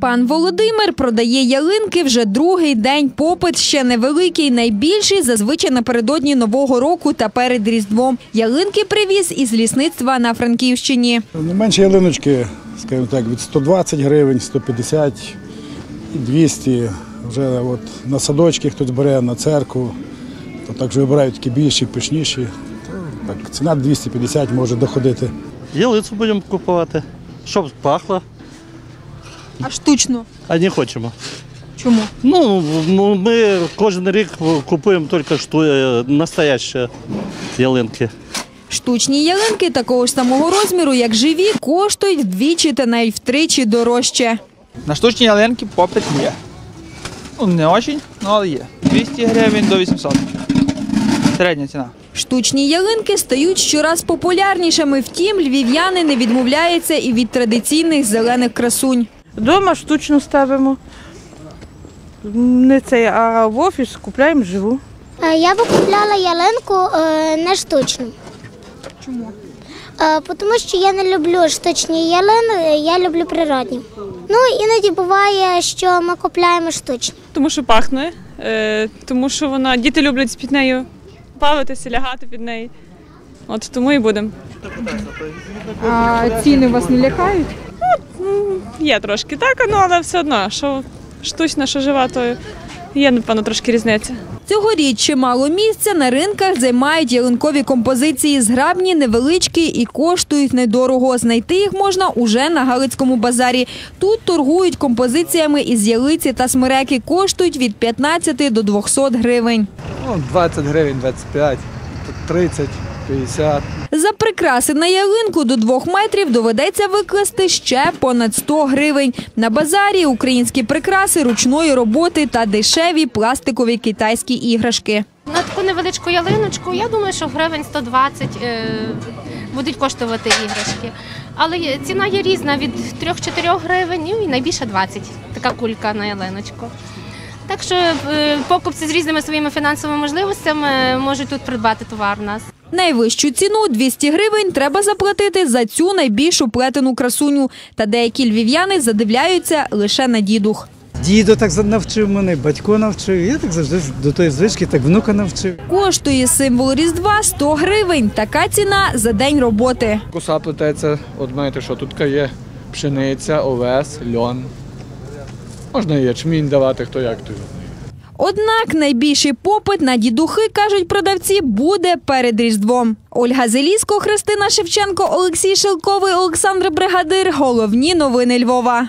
Пан Володимир продає ялинки вже другий день. Попит ще невеликий, найбільший зазвичай напередодні Нового року та перед Різдвом. Ялинки привіз із лісництва на Франківщині. Не менше ялиночки, скажімо так, від 120 гривень, 150 200. Вже от на садочки хтось бере, на церкву, то також вибирають такі більші, пишніші. Так, ціна 250 може доходити. Ялицю будемо купувати, щоб пахло, А штучно. а не хочемо. Чому? Ну, ну, ми кожен рік купуємо тільки що е, настоящі ялинки. Штучні ялинки такого ж самого розміру, як живі, коштують вдвічі та навіть втричі дорожче. На штучні ялинки попит є. Ну, не очень, ну, але є. 200 гривень до 800. Середня ціна. Штучні ялинки стають щораз популярнішими. Втім, львів'яни не відмовляються і від традиційних зелених красунь. Дома штучно ставимо. Не цей, а в офіс купляємо живу. Е, Я би купляла ялинку е, не штучну. Чому? Е, Тому що я не люблю штучні ялини, я люблю природні. Ну, іноді буває, що ми купляємо штучні. тому що пахне, тому що вона діти люблять під нею бавитися, лягати під неї. От тому і будемо. А ціни вас не лякають? Є трошки так, ну, але все одно, що штучна, що жива, то є, напевно, трошки різниця. Цьогоріч чимало місця на ринках займають ялинкові композиції зграбні, невеличкі і коштують недорого. Знайти їх можна уже на Галицькому базарі. Тут торгують композиціями із ялиці та смереки. Коштують від 15 до 200 гривень. Ну, 20 гривень, 25, 30, 50. За прикраси на ялинку до двох метрів доведеться викласти ще понад 100 гривень. На базарі українські прикраси ручної роботи та дешеві пластикові китайські іграшки. На таку невеличку ялиночку, я думаю, що гривень 120 е, будуть коштувати іграшки. Але ціна є різна від 3-4 гривень ну, і найбільше 20, така кулька на ялиночку. Так що е, покупці з різними своїми фінансовими можливостями можуть тут придбати товар у нас. Навищу ціну 200 гривень треба заплатити за цю найбільшу плетену красуню. Та деякі львів'яни задивляються лише на дідух. Дідо так за- навчив мене, батько навчив. Я так завжди до тої звички, так внука навчив. Коштує символ Різдва 100 гривень. Така ціна за день роботи. Коса плететься, от знаєте, що тут є пшениця, овес, льон. Можна і ячмінь давати, хто як то. Однак найбільший попит на дідухи, кажуть продавці, буде перед Різдвом. Ольга Зеліско, Христина Шевченко, Олексій Шелковий, Олександр Бригадир. Головні новини Львова.